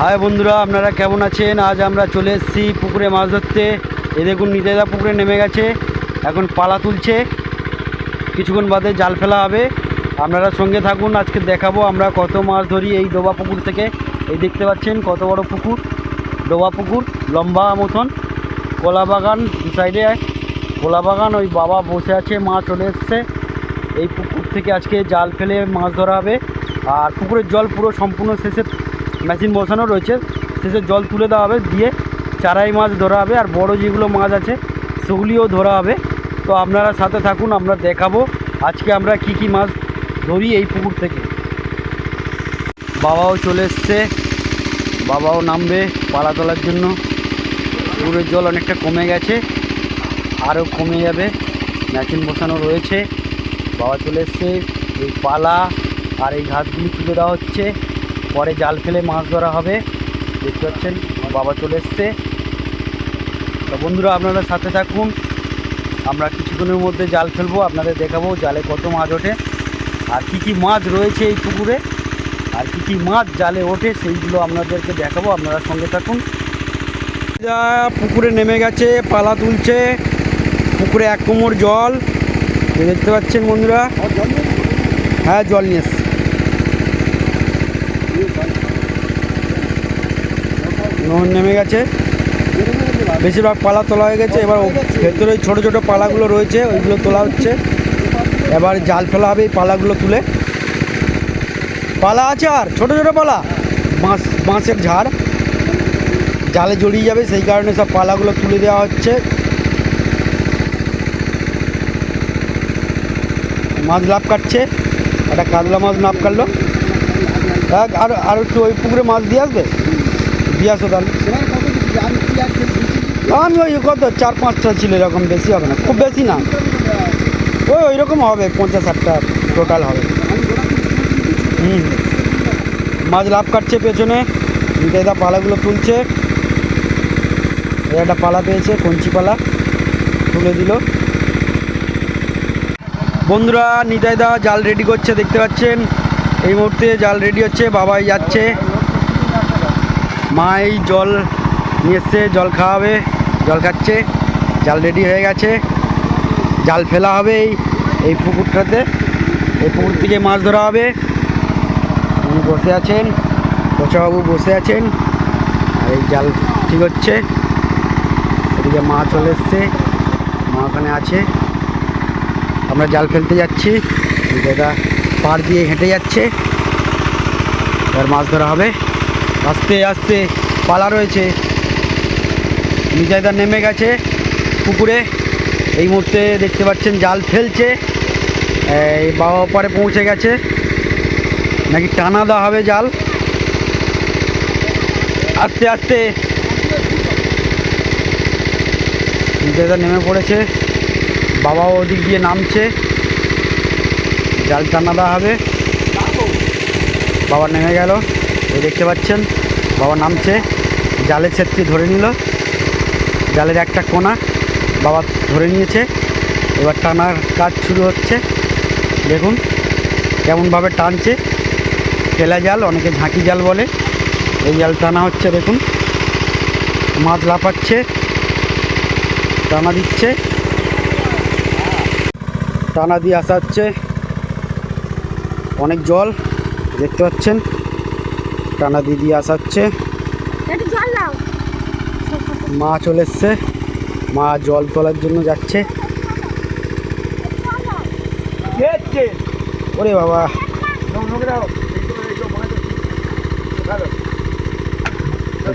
High বন্ধুরা, আপনারা কেমন আছেন? আজ আমরা চলে এসেছি পুকুরে মাছ ধরতে। এ দেখুন নিতেদা পুকুরে নেমে গেছে। এখন পালা তুলছে। কিছুক্ষণ বাদে জাল ফেলা হবে। আপনারা সঙ্গে থাকুন, আজকে দেখাবো আমরা কত মাছ ধরি এই ডোবা পুকুর থেকে। এই দেখতে পাচ্ছেন, কত বড় পুকুর। ডোবা পুকুর, লম্বা মতন। কলা বাগান সাইডে কলা বাগান, ওই বাবা বসে আছে, মা চলে এসছে। এই পুকুর থেকে আজকে জাল ফেলে মাছ ধরা হবে। আর পুকুরের জল পুরো সম্পূর্ণ শেষে মেশিন বসানো রয়েছে। শেষে জল তুলে দেওয়া হবে, দিয়ে চারাই মাছ ধরা হবে, আর বড় যেগুলো মাছ আছে, সেগুলিও ধরা হবে। তো আপনারা সাথে থাকুন, আমরা দেখাবো আজকে আমরা কি কি মাছ ধরি এই পুকুর থেকে। বাবাও চলে এসছে, বাবাও নামবে পালা তোলার জন্য। পুকুরের জল অনেকটা কমে গেছে, আরও কমে যাবে, মেশিন বসানো রয়েছে। বাবা চলে এসছে, এই পালা আর এই ঘাসগুলি তুলে দেওয়া হচ্ছে। পরে জাল ফেলে মাছ ধরা হবে। দেখতে পাচ্ছেন বাবা চলে এসছে। তো বন্ধুরা আপনারা সাথে থাকুন। আমরা কিছুক্ষণের মধ্যে জাল ফেলব, আপনাদের দেখাবো জালে কত মাছ ওঠে, আর কী কী মাছ রয়েছে এই পুকুরে, আর কী কী মাছ জালে ওঠে, সেইগুলো আপনাদেরকে দেখাবো। আপনারা সঙ্গে থাকুন। যা পুকুরে নেমে গেছে, পালা তুলছে, পুকুরে এক কোমর জল। দেখতে পাচ্ছেন বন্ধুরা? হ্যাঁ জল নিয়ে নোহর নেমে গেছে। বেশিরভাগ পালা তোলা হয়ে গেছে, এবার ভেতরে ওই ছোটো ছোটো পালাগুলো রয়েছে, ওইগুলো তোলা হচ্ছে। এবার জাল ফেলা হবে এই পালাগুলো তুলে। পালা আছে আর, ছোটো ছোটো পালা। বাঁশ, বাঁশের ঝাড়। জালে জড়িয়ে যাবে, সেই কারণে সব পালাগুলো তুলে দেওয়া হচ্ছে। মাছ লাভ কাটছে, একটা কাতলা মাছ লাভ কাটলো। আর আর একটু ওই পুকুরে মাছ দিয়ে আসবে? আসো তাহলে আমি ওই কত, চার, পাঁচটা ছিল এরকম, বেশি হবে না, খুব বেশি না। ওই ওই রকম হবে, পঞ্চাশ ষাটটা টোটাল হবে। হুম। মাছ লাভ কাটছে পেছনে নিতাইদা পালাগুলো তুলছে। একটা পালা পেয়েছে, কঞ্চি পালা তুলে দিল। বন্ধুরা নিতাইদা জাল রেডি করছে, দেখতে পাচ্ছেন? এই মুহূর্তে জাল রেডি হচ্ছে, বাবাই যাচ্ছে। মাই জল নিয়ে এসছে, জল খাওয়াবে, জল খাচ্ছে, জাল রেডি হয়ে গেছে, জাল ফেলা হবে এই এই পুকুরটাতে, এই পুকুর থেকে মাছ ধরা হবে। উনি বসে আছেন কোচাবাবু বসে আছেন, আর এই জাল ঠিক হচ্ছে। এদিকে মা চলে এসছে, মা ওখানে আছে। আমরা জাল ফেলতে যাচ্ছি, দাদা পাড় দিয়ে হেঁটে যাচ্ছে, এবার মাছ ধরা হবে। আস্তে আস্তে পালা রয়েছে। নিজাইদা নেমে গেছে পুকুরে। এই মুহূর্তে দেখতে পাচ্ছেন জাল ফেলছে। এই বাবা ওপারে পৌঁছে গেছে। নাকি টানা দেওয়া হবে জাল? আস্তে আস্তে। নিজাইদা নেমে পড়েছে। বাবাও ওদিক দিয়ে নামছে। জাল টানা দেওয়া হবে। বাবা নেমে গেল। দেখতে পাচ্ছেন, বাবা নামছে, জালের ছেত্রী ধরে নিল, জালের একটা কোনা বাবা ধরে নিয়েছে, এবার টানার কাজ শুরু হচ্ছে, দেখুন কেমনভাবে টানছে, ঠেলা জাল, অনেকে ঝাঁকি জাল বলে, এই জাল টানা হচ্ছে, দেখুন, মাছ লাফাচ্ছে, টানা দিচ্ছে, টানা দিয়ে আসা হচ্ছে অনেক জল, দেখতে পাচ্ছেন টানা দিদি আসাচ্ছে। মা চলে এসছে। মা জল তোলার জন্য যাচ্ছে। ওরে বাবা।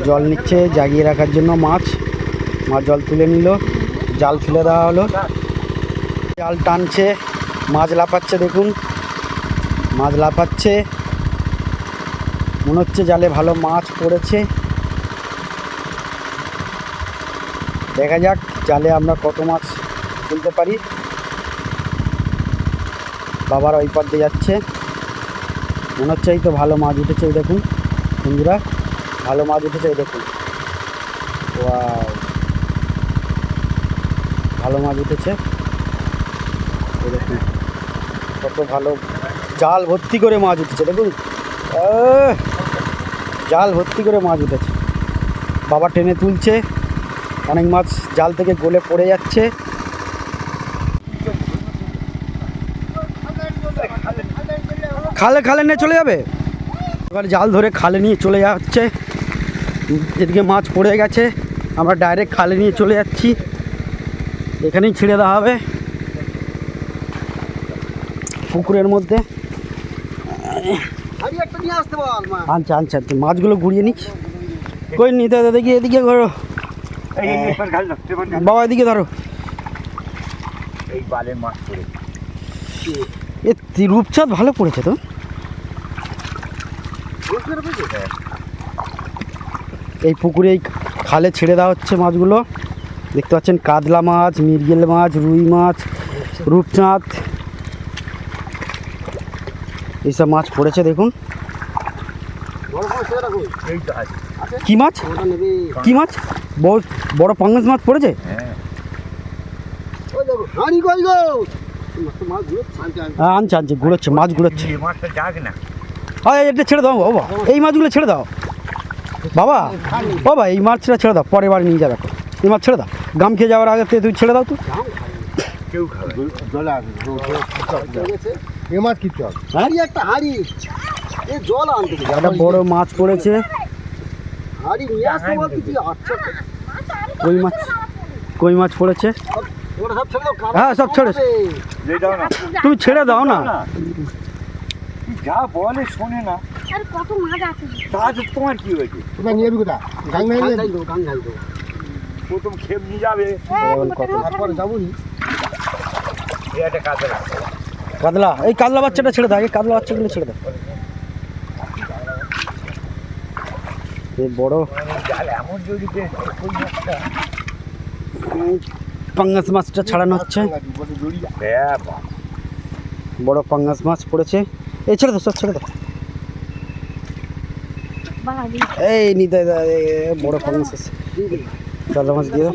জল নিচ্ছে জাগিয়ে রাখার জন্য মাছ। মা জল তুলে নিল। জাল ফেলে দেওয়া হলো। জাল টানছে। মাছ লাফাচ্ছে দেখুন। মাছ লাফাচ্ছে। মনে হচ্ছে জালে ভালো মাছ পড়েছে। দেখা যাক জালে আমরা কত মাছ তুলতে পারি। বাবার ওই পথ দিয়ে যাচ্ছে। মনে হচ্ছে এই তো ভালো মাছ উঠেছে, এই দেখুন বন্ধুরা। ভালো মাছ উঠেছে, এই দেখুন! ভালো মাছ উঠেছে। দেখুন। কত ভালো জাল ভর্তি করে মাছ উঠেছে, দেখুন! জাল ভর্তি করে মাছ উঠেছে বাবা টেনে তুলছে, অনেক মাছ জাল থেকে গলে পড়ে যাচ্ছে। খালে খালে নিয়ে চলে যাবে? এবার জাল ধরে খালে নিয়ে চলে যাচ্ছে। এদিকে মাছ পড়ে গেছে, আমরা ডাইরেক্ট খালে নিয়ে চলে যাচ্ছি। এখানেই ছেড়ে দেওয়া হবে। পুকুরের মধ্যে। আনছে আনছে মাছগুলো ঘুরিয়ে নিক কই নিতে দেখি এদিকে ধরো। বাবা এদিকে ধরো। এই বালে মাছ পড়ে। এ তি- রূপচাঁদ ভালো পড়েছে তো। এই পুকুরে এই খালে ছেড়ে দেওয়া হচ্ছে মাছগুলো। দেখতে পাচ্ছেন কাতলা মাছ মিরগেল মাছ রুই মাছ রূপচাঁদ। এইসব মাছ পড়েছে দেখুন বড় বড় সেটা কই এই তো আছে কি মাছ? কি মাছ? বড় বড় পাঙ্গাস মাছ পড়েছে? হ্যাঁ হ্যাঁ আনছে আনছে ঘুরোচ্ছে মাছ ঘুরোচ্ছে এই হ্যাঁ এটা ছেড়ে দাও বাবা। এই মাছগুলো ছেড়ে দাও। বাবা বাবা এই মাছটা ছেড়ে দাও পরের বার নিয়ে যাবে। এই মাছ ছেড়ে দাও। গাম খেয়ে যাওয়ার আগে থেকে তুই ছেড়ে দাও তো। কেউ খাবে জলে আসবে এ মাছ কি চল হাঁড়ি একটা হাঁড়ি। জল আনতে একটা বড় মাছ পড়েছে। আচ্ছা। কই মাছ? কই মাছ পড়েছে? ওটা সব ছেড়ে দাও হ্যাঁ, সব ছেড়ে। দাও না। তুমি ছেড়ে দাও না। যা বলে শোনে না। আর কত মাছ আছে। তাহলে তোমার কি হয়েছে? তোমরা নিয়ে কোথা গাং গাং গাং গাং প্রথম খেপ নিয়ে যাবে। তারপরে যাব নি এই একটা কাতলা। এই কাতলা বাচ্চাটা ছেড়ে দাও এই কাতলা বাচ্চাগুলো ছেড়ে দাও এই বড়। পাঙ্গাস মাছটা ছাড়ানো হচ্ছে। বড় পাঙ্গাস মাছ পড়েছে। এই ছেড়ে দাও ছেড়ে দাও এই নিতে বড় পাঙ্গাস আছে। মাছ দিয়ে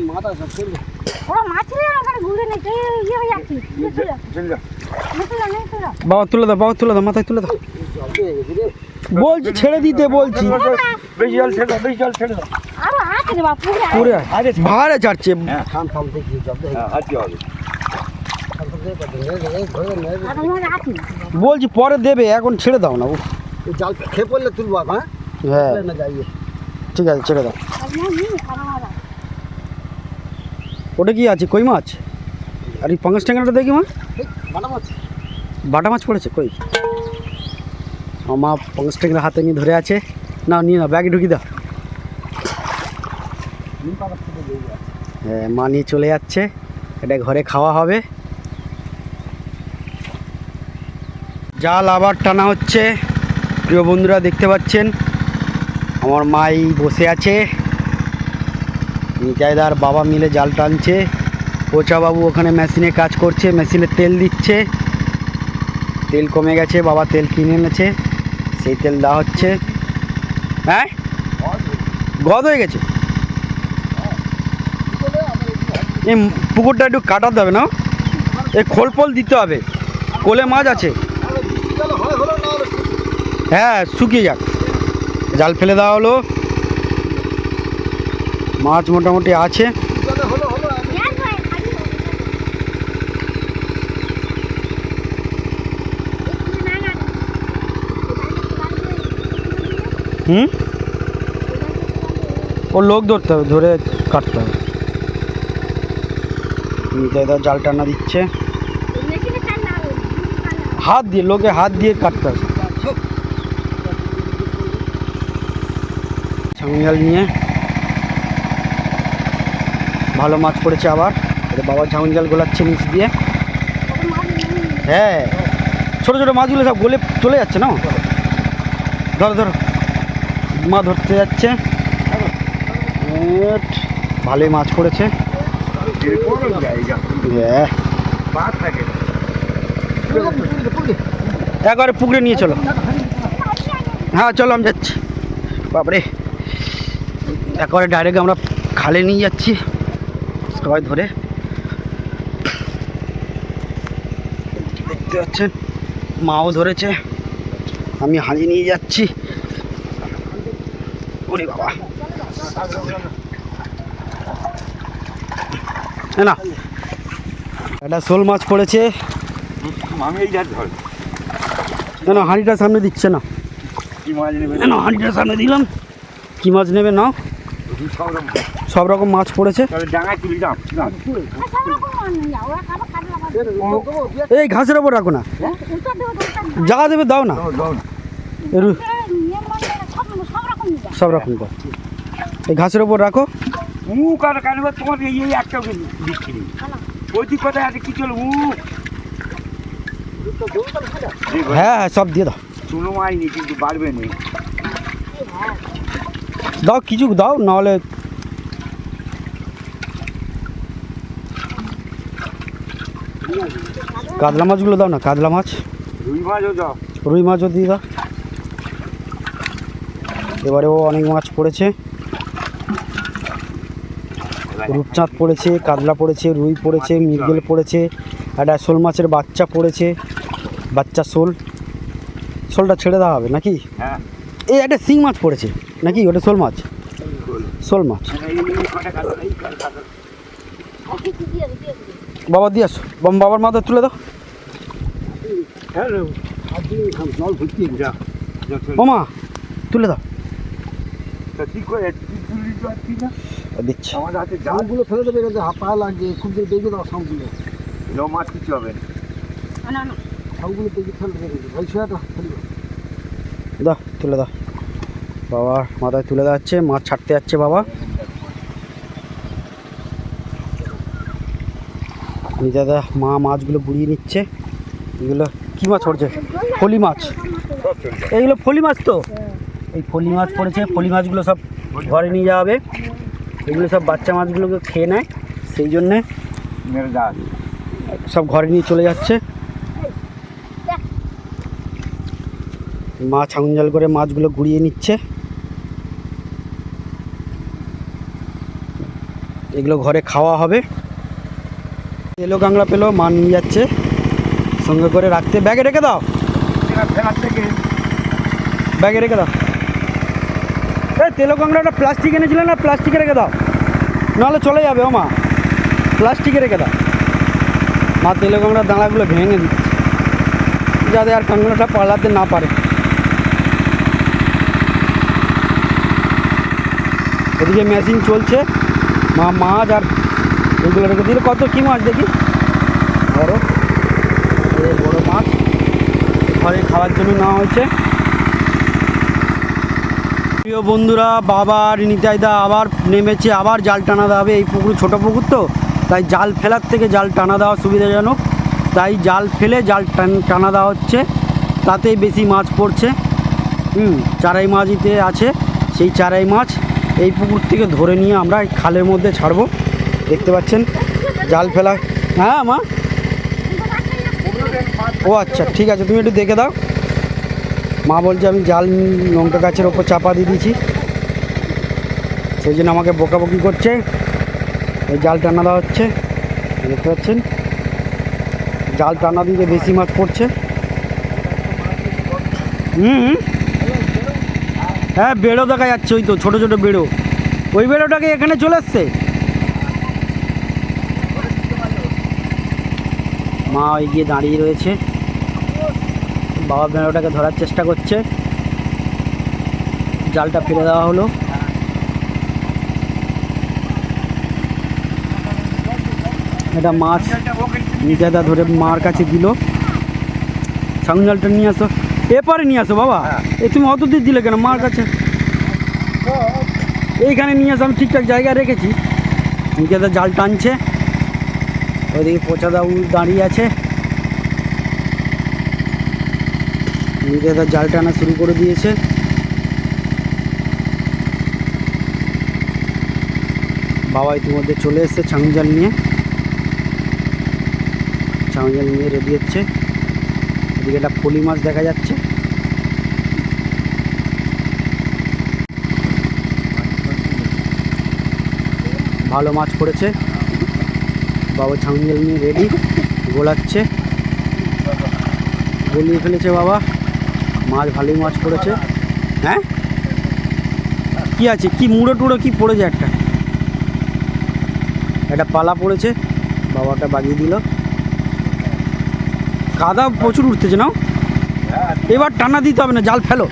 বাবা, তুলে দাও, বাবা, তুলে দাও, মাথায় তুলে দাও। বলছি, ছেড়ে দিতে বলছি। বেশি জল ছেড়ে দাও বেশি জল ছেড়ে দাও। আরও আছে রে বাপ পুরে পুরে ভাড়ে চাটছে। হ্যাঁ। থাম থাম দেখি জল দিয়ে হ্যাঁ হাতি হবে? আর আমার আছে বলছি পরে দেবে এখন ছেড়ে দাও না উফ, জাল খেয়ে পড়লে তুলবো আপ, হ্যাঁ? হ্যাঁ। না যাইয়ে। ঠিক আছে ছেড়ে দাও। আমার নেই আমার ওটা কি আছে? কই মাছ? আর এই পাঙ্গাস ট্যাংরাটা দেখি মা। মানা মাছ। বাটা মাছ পড়েছে কই? আমার মা পাঙ্গাস ট্যাংরা হাতে নিয়ে ধরে আছে। না, নিয়ে না, ব্যাগে ঢুকি দাও। হ্যাঁ মা চলে যাচ্ছে। এটা ঘরে খাওয়া হবে। জাল আবার টানা হচ্ছে। প্রিয় বন্ধুরা, দেখতে পাচ্ছেন? আমার মাই বসে আছে। নিতাইদার বাবা মিলে জাল টানছে। বাবু ওখানে মেশিনে কাজ করছে, মেশিনে তেল দিচ্ছে। তেল কমে গেছে, বাবা তেল কিনে এনেছে। সেই তেল দেওয়া হচ্ছে। হ্যাঁ? গদ হয়ে গেছে। এই পুকুরটা একটু কাটাতে হবে না। এই খোল ফোল দিতে হবে। কোলে মাছ আছে। হ্যাঁ শুকিয়ে যাক। জাল ফেলে দেওয়া হলো। মাছ মোটামুটি আছে চলো হলো হলো ইয়ার ভাই খালি না না হুম? ও লোক ধরতে হবে ধরে কাটতে হবে। নিতাইদা জাল টানা দিচ্ছে। হাত দিয়ে লোকে হাত দিয়ে কাটতে হবে। ছাঙ্গাল নিয়ে। ভালো মাছ পড়েছে আবার। বাবা জাল গোলাচ্ছে নিচ দিয়ে। হ্যাঁ। ছোটো ছোটো মাছগুলো সব গলে চলে যাচ্ছে না? ধরো ধরো। মা ধরতে যাচ্ছে। ভালোই মাছ পড়েছে। হ্যাঁ। একবারে পুকুরে নিয়ে চলো। হ্যাঁ চলো আমি যাচ্ছি। বাপরে। একবারে ডাইরেক্ট আমরা খালে নিয়ে যাচ্ছি, সবাই ধরে। দেখতে পাচ্ছেন? মাও ধরেছে। আমি হাঁড়ি নিয়ে যাচ্ছি। ওরে বাবা। না একটা শোল মাছ পড়েছে। কেন হাঁড়িটা সামনে দিচ্ছে না। কি কেন হাঁড়িটা সামনে দিলাম। কি মাছ নেবে নাও? সব রকম মাছ পড়েছে। এই ঘাসের ওপর রাখো না। যা দেবে দাও না দাও, দাও না। এর এ নিয়ে মানে সব সব রকম নিয়ে যাও সব রকম কর। এই ঘাসের ওপর রাখো। মুখ আর কানবে তোমার এই এই একটা দিচ্ছি। ওই দিক কোথায় আছে কি চলো মুখ হ্যাঁ হ্যাঁ সব দিয়ে দাও। চুনো মাইনি কিন্তু বাড়বে না। দাও কিছু দাও নাহলে কাতলা মাছগুলো দাও না কাতলা মাছ। রুই মাছও দাও। রুই মাছও দিয়ে দাও। এবারেও অনেক মাছ পড়েছে। রূপচাঁদ পড়েছে কাতলা পড়েছে রুই পড়েছে মৃগেল পড়েছে একটা শোল মাছের বাচ্চা পড়েছে বাচ্চা শোল। শোলটা ছেড়ে দেওয়া হবে নাকি? হ্যাঁ। এই একটা শিং মাছ পড়েছে নাকি? ওটা শোল মাছ? শোল মাছ। বাবা দিয়ে আসো। বাবার মাথায় তুলে দাও। হ্যালো জল ভর্তি যা যা চল। ও মা তুলে দাও। তা করে দিচ্ছি। হাতে জালগুলো ফেলে দেবে এখানে পা লাগছে খুব দেখে দাও এরকম মাছ কিছু হবে না। দেখে ফেলে দেবে ভাই দাও। তুলে দাও। বাবার মাথায় তুলে দেওয়া মাছ ছাড়তে যাচ্ছে বাবা। দাদা মা মাছগুলো গুড়িয়ে নিচ্ছে। এগুলো কী মাছ পড়ছে? ফলি মাছ। সব এইগুলো ফলি মাছ তো? এই ফলি মাছ পড়েছে ফলি মাছগুলো সব ঘরে নিয়ে যাওয়া হবে। এগুলো সব বাচ্চা মাছগুলোকে খেয়ে নেয় সেই জন্যে সব ঘরে নিয়ে চলে যাচ্ছে। মাছ আঙুন জাল করে মাছগুলো গুড়িয়ে নিচ্ছে। এগুলো ঘরে খাওয়া হবে। এলো কাংড়া পেল মা নিয়ে যাচ্ছে। সঙ্গে করে রাখতে ব্যাগে রেখে দাও। ব্যাগে রেখে দাও। এই তেলো কাংড়াটা প্লাস্টিক এনেছিলে না? প্লাস্টিকে রেখে দাও। নাহলে চলে যাবে, ও মা। প্লাস্টিকে রেখে দাও। মা তেলো কাংড়ার দাঁড়াগুলো ভেঙে দিচ্ছে। যাতে আর কাংড়াটা পালাতে না পারে। এদিকে মেশিন চলছে। মা, মাছ আর এগুলো রেখে দিলে। কত কী মাছ দেখি? বড়। বড় মাছ। ঘরে খাওয়ার জন্য নেওয়া হয়েছে। প্রিয় বন্ধুরা, বাবা আর নিতাইদা আবার নেমেছে, আবার জাল টানা দেওয়া এই পুকুর ছোট পুকুর তো, তাই জাল ফেলার থেকে জাল টানা দেওয়া সুবিধাজনক। তাই জাল ফেলে জাল টান- টানা দেওয়া হচ্ছে। তাতেই বেশি মাছ পড়ছে। হুম, চারাই মাছইতে আছে। সেই চারাই মাছ এই পুকুর থেকে ধরে নিয়ে আমরা খালের মধ্যে ছাড়বো। দেখতে পাচ্ছেন? জাল ফেলা হ্যাঁ মা? ও আচ্ছা ঠিক আছে, তুমি একটু দেখে দাও। মা বলছে, আমি জাল লঙ্কা গাছের ওপর চাপা দিয়ে দিয়েছি। সেই জন্য আমাকে বকাবকি করছে। এই জাল টানা দেওয়া হচ্ছে। দেখতে পাচ্ছেন? জাল টানা দিতে বেশি মাছ পড়ছে। হুম। হ্যাঁ বেড়ো দেখা যাচ্ছে ওই তো, ছোটো ছোটো বেড়ো ওই বেড়োটাকে এখানে চলে এসছে। মা ওই গিয়ে দাঁড়িয়ে রয়েছে। বাবা বেড়োটাকে ধরার চেষ্টা করছে। জালটা ফেলে দেওয়া হলো। এটা মাছ নিজাদা ধরে মার কাছে দিল। সাউন্ড জালটা নিয়ে আসো। এপারে নিয়ে আসো বাবা। এ তুমি অত দূর দিলে কেন মার কাছে? এইখানে নিয়ে আসো আমি ঠিকঠাক জায়গায় রেখেছি। নিজাদা জাল টানছে। ওইদিকে পোচাদা উল দাঁড়িয়ে আছে। নিজাদা জাল টানা শুরু করে দিয়েছে। বাবা ইতিমধ্যে চলে এসছে জাল নিয়ে। জাল নিয়ে রেডি হচ্ছে। এদিকে একটা ফলি মাছ দেখা যাচ্ছে। ভালো মাছ পড়েছে। বাবা জাল নিয়ে রেডি, গোলাচ্ছে। গলিয়ে ফেলেছে বাবা। মাছ, ভালোই মাছ পড়েছে। হ্যাঁ? কি আছে? কি মুড়ো টুড়ো কি পড়েছে একটা? একটা পালা পড়েছে। বাবাটা বাগিয়ে দিল। কাদা প্রচুর উঠতেছে না এবার টানা দিতে হবে না, জাল ফেলো।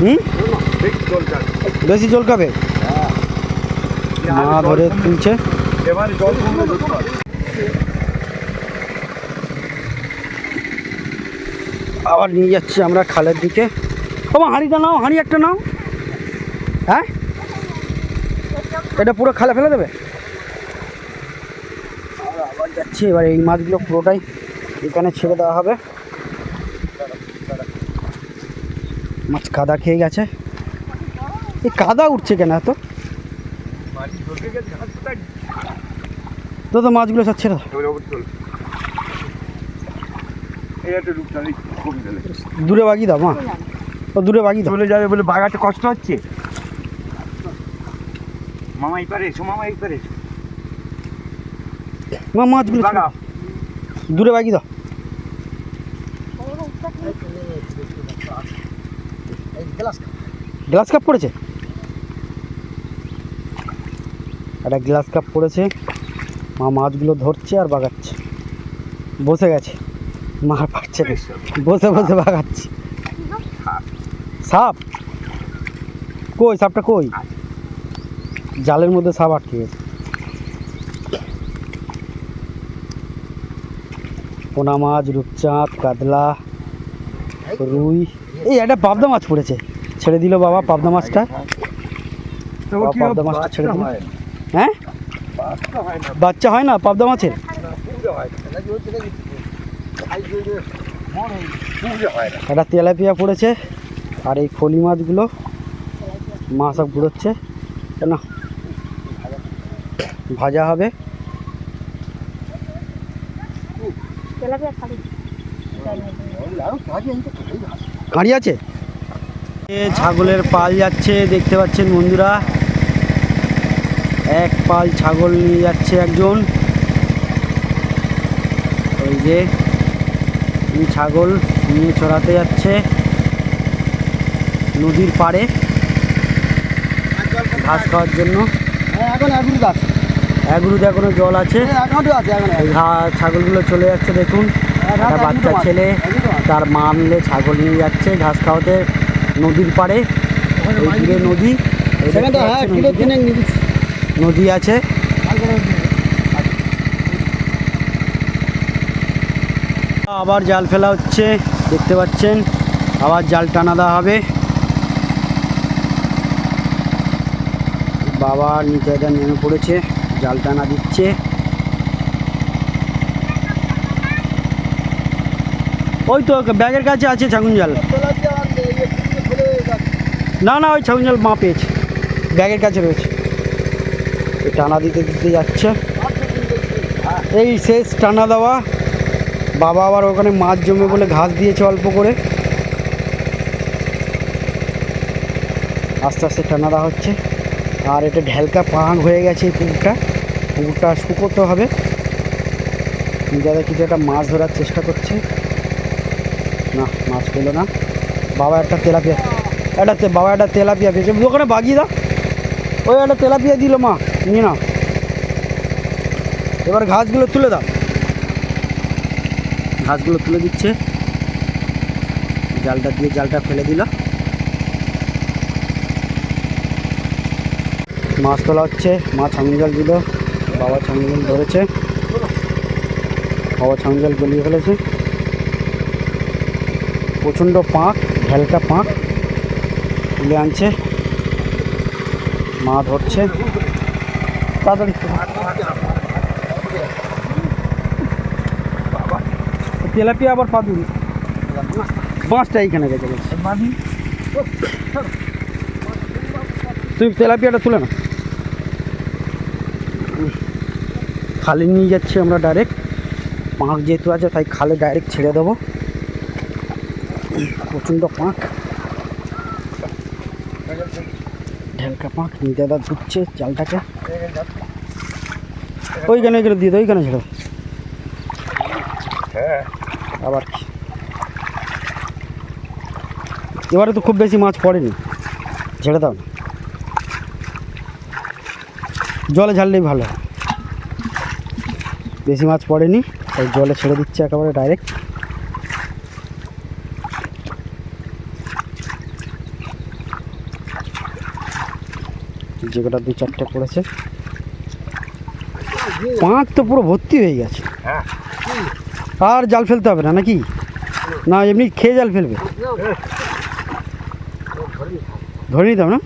হুম? বেশি জল খাবে? মা ধরে তুলছে। এবারে কমলে ধরতে হবে। আবার নিয়ে যাচ্ছি আমরা খালের দিকে। বাবা হাঁড়িটা নাও হাঁড়ি একটা নাও। হ্যাঁ? এটা পুরো খালে ফেলে দেবে? আবার যাচ্ছি এবার এই মাছগুলো পুরোটাই এখানে ছেড়ে দেওয়া হবে। মাছ কাদা খেয়ে গেছে। এই কাদা উঠছে কেন এত? তো তো মাছগুলো সব ছেড়ে দাও এবারে ওপর তোল। এই একটা রূপ তাহলে কমে গেলে। দূরে বাগিয়ে দাও মা। ও দূরে বাগিয়ে দাও। চলে যাবে বলে বাগাতে কষ্ট হচ্ছে? মামা এই পারে এসো মামা এই পারে। মা মাছগুলো। দূরে বাগিয়ে দাও। গ্লাস গ্লাস কাপ পড়েছে? একটা গ্লাস কাপ পড়েছে। মা মাছগুলো ধরছে আর বাগাচ্ছে। বসে গেছে। মা আর পারছে না বসে বসে বাগাচ্ছে সাপ? কই সাপটা কই? জালের মধ্যে সাপ আটকে গেছে। পোনা মাছ রূপচাঁদ কাতলা রুই। এই একটা পাবদা মাছ পড়েছে। ছেড়ে দিল বাবা পাবদা মাছটা। পাবদা মাছটা ছেড়ে দিল। হ্যাঁ বাচ্চা হয় না। পাবদা মাছের পুজো হয় না, পুজো হয় না। একটা তেলাপিয়া পড়েছে আর এই ফলি মাছগুলো মা সব ঘুরোচ্ছে। কেন? ভাজা হবে। কাঁড়ি আছে? ছাগলের পাল যাচ্ছে, দেখতে পাচ্ছেন বন্ধুরা। এক পাল ছাগল নিয়ে যাচ্ছে একজন। ওই যে ছাগল নিয়ে চড়াতে যাচ্ছে নদীর পাড়ে ঘাস খাওয়ার জন্য। হ্যাঁ এখন আছে। এখনও জল আছে। আছে ঘা- ছাগলগুলো চলে যাচ্ছে দেখুন। একটা বাচ্চা ছেলে তার মা মিলে ছাগল নিয়ে যাচ্ছে ঘাস খাওয়াতে নদীর পাড়ে। এই নদী। এই দেখতে সেখানটা হ্যাঁ পাচ্ছেন কিলো ওইদিকে তিনে নিয়ে দিচ্ছি নদী আছে আবার জাল ফেলা হচ্ছে, দেখতে পাচ্ছেন, আবার জাল টানা দেওয়া হবে। বাবা নিচে নেমে পড়েছে, জাল টানা দিচ্ছে। ওই তো ব্যাগের কাছে আছে ছাগুন জাল। না না, ওই ছাগুন জাল মা পেয়েছে, ব্যাগের কাছে রয়েছে। টানা দিতে দিতে যাচ্ছে। এই শেষ টানা দেওয়া। বাবা আবার ওখানে মাছ জমে বলে ঘাস দিয়েছে অল্প করে। আস্তে আস্তে টানা দেওয়া হচ্ছে। আর এটা ঢেলকা পাহাড় হয়ে গেছে এই পুকুরটা। পুকুরটা শুকোতে হবে। যারা কিছু একটা মাছ ধরার চেষ্টা করছে। না, মাছ পেল না। বাবা একটা তেলাপিয়া, একটা বাবা একটা তেলাপিয়া পেয়েছে। ওখানে বাগিয়ে দাও। ওই একটা তেলাপিয়া দিল মা, নিয়ে না এবার ঘাসগুলো তুলে দাও। ঘাসগুলো তুলে দিচ্ছে। জালটা দিয়ে জালটা ফেলে দিল। মাছ তোলা হচ্ছে। মা ছাঙ্গল জাল দিল। বাবা ছাঙ্গল জাল ধরেছে। বাবা ছাঙ্গল জাল গলিয়ে ফেলেছে। প্রচণ্ড পাঁক, ঢেলকা পাঁক তুলে আনছে। মা ধরছে। তাড়াতাড়ি। তেলাপিয়া আবার পা দিবি বাঁশটা এইখানে গেছে তুই তেলাপিয়াটা তুলে না খালে নিয়ে যাচ্ছি আমরা ডাইরেক্ট পাঁক যেহেতু আছে তাই খালে ডাইরেক্ট ছেড়ে দেবো। প্রচণ্ড পাঁক। ঢেলকা পাঁক নিদাদা ধুচ্ছে জালটাকে ওইখানে ওইখানে দিয়ে দাও ওইখানে ছেড়ে দাও। হ্যাঁ। আবার কি? এবারে তো খুব বেশি মাছ পড়েনি। ছেড়ে দাও। না। জলে ঝাড়লেই ভালো বেশি মাছ পড়েনি, তাই জলে ছেড়ে দিচ্ছে একেবারে ডাইরেক্ট যে কটা দু চারটে পড়েছে। পাঁচ তো পুরো ভর্তি হয়ে গেছে। হ্যাঁ। আর জাল ফেলতে হবে না নাকি? না এমনি খেয়ে জাল ফেলবে। ধরে নিতাম না?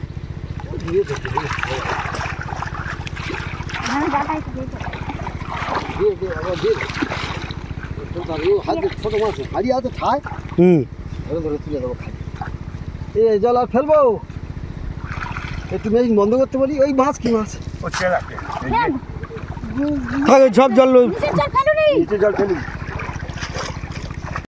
জল আর ফেলব একটু মেশিন বন্ধ করতে বলি ওই মাছ কি মাছ সব জল ওই জল ফেলুনি। জল ফেলি